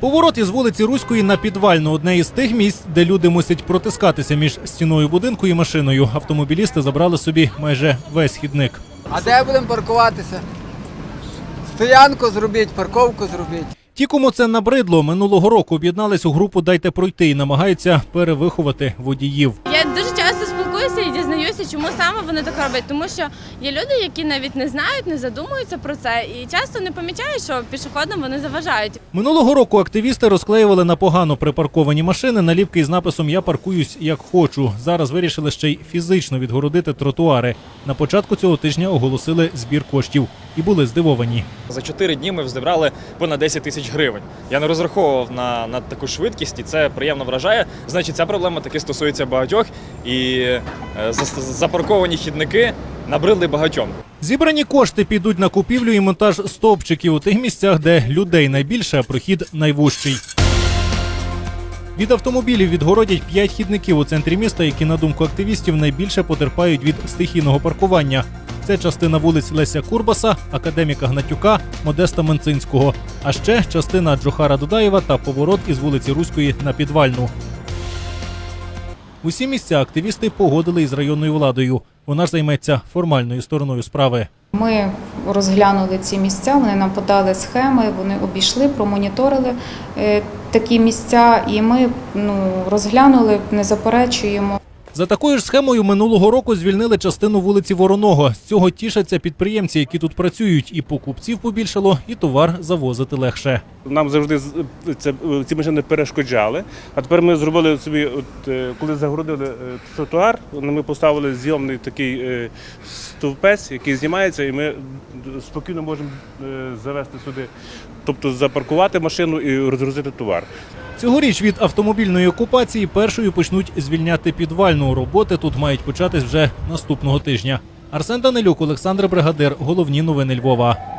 Поворот із вулиці Руської на підвальну одне із тих місць, де люди мусять протискатися між стіною будинку і машиною. Автомобілісти забрали собі майже весь хідник. А де будемо паркуватися? Стоянку зробіть, парковку зробіть. Ті, кому це набридло, минулого року об'єднались у групу Дайте пройти і намагаються перевиховати водіїв. Я дуже і чому саме вони так роблять. Тому що є люди, які навіть не знають, не задумуються про це, і часто не помічають, що пішоходам вони заважають. Минулого року активісти розклеювали на погано припарковані машини наліпки із написом Я паркуюсь як хочу. Зараз вирішили ще й фізично відгородити тротуари. На початку цього тижня оголосили збір коштів і були здивовані. За 4 дні ми зібрали понад 10 тисяч гривень. Я не розраховував на, на таку швидкість, і це приємно вражає. Значить, ця проблема таки стосується багатьох, і е, запарковані хідники набридли багатьом. Зібрані кошти підуть на купівлю і монтаж стовпчиків у тих місцях, де людей найбільше, а прохід найвужчий. Від автомобілів відгородять п'ять хідників у центрі міста, які, на думку активістів, найбільше потерпають від стихійного паркування. Це частина вулиць Леся Курбаса, академіка Гнатюка, Модеста Менцинського, а ще частина Джохара Дудаєва та поворот із вулиці Руської на підвальну. Усі місця активісти погодили із районною владою. Вона ж займеться формальною стороною справи. Ми розглянули ці місця, вони нам подали схеми, вони обійшли, промоніторили е, такі місця, і ми ну, розглянули, не заперечуємо. За такою ж схемою минулого року звільнили частину вулиці Вороного. З цього тішаться підприємці, які тут працюють. І покупців побільшало, і товар завозити легше. Нам завжди це, ці машини перешкоджали. А тепер ми зробили собі, от, е, коли загородили е, тротуар, ми поставили зйомний такий е, стовпець, який знімається, і ми спокійно можемо е, завести сюди, тобто запаркувати машину і розгрузити товар. Цьогоріч від автомобільної окупації першою почнуть звільняти підвальну. Роботи тут мають початись вже наступного тижня. Арсен Данилюк, Олександр Бригадир. Головні новини Львова.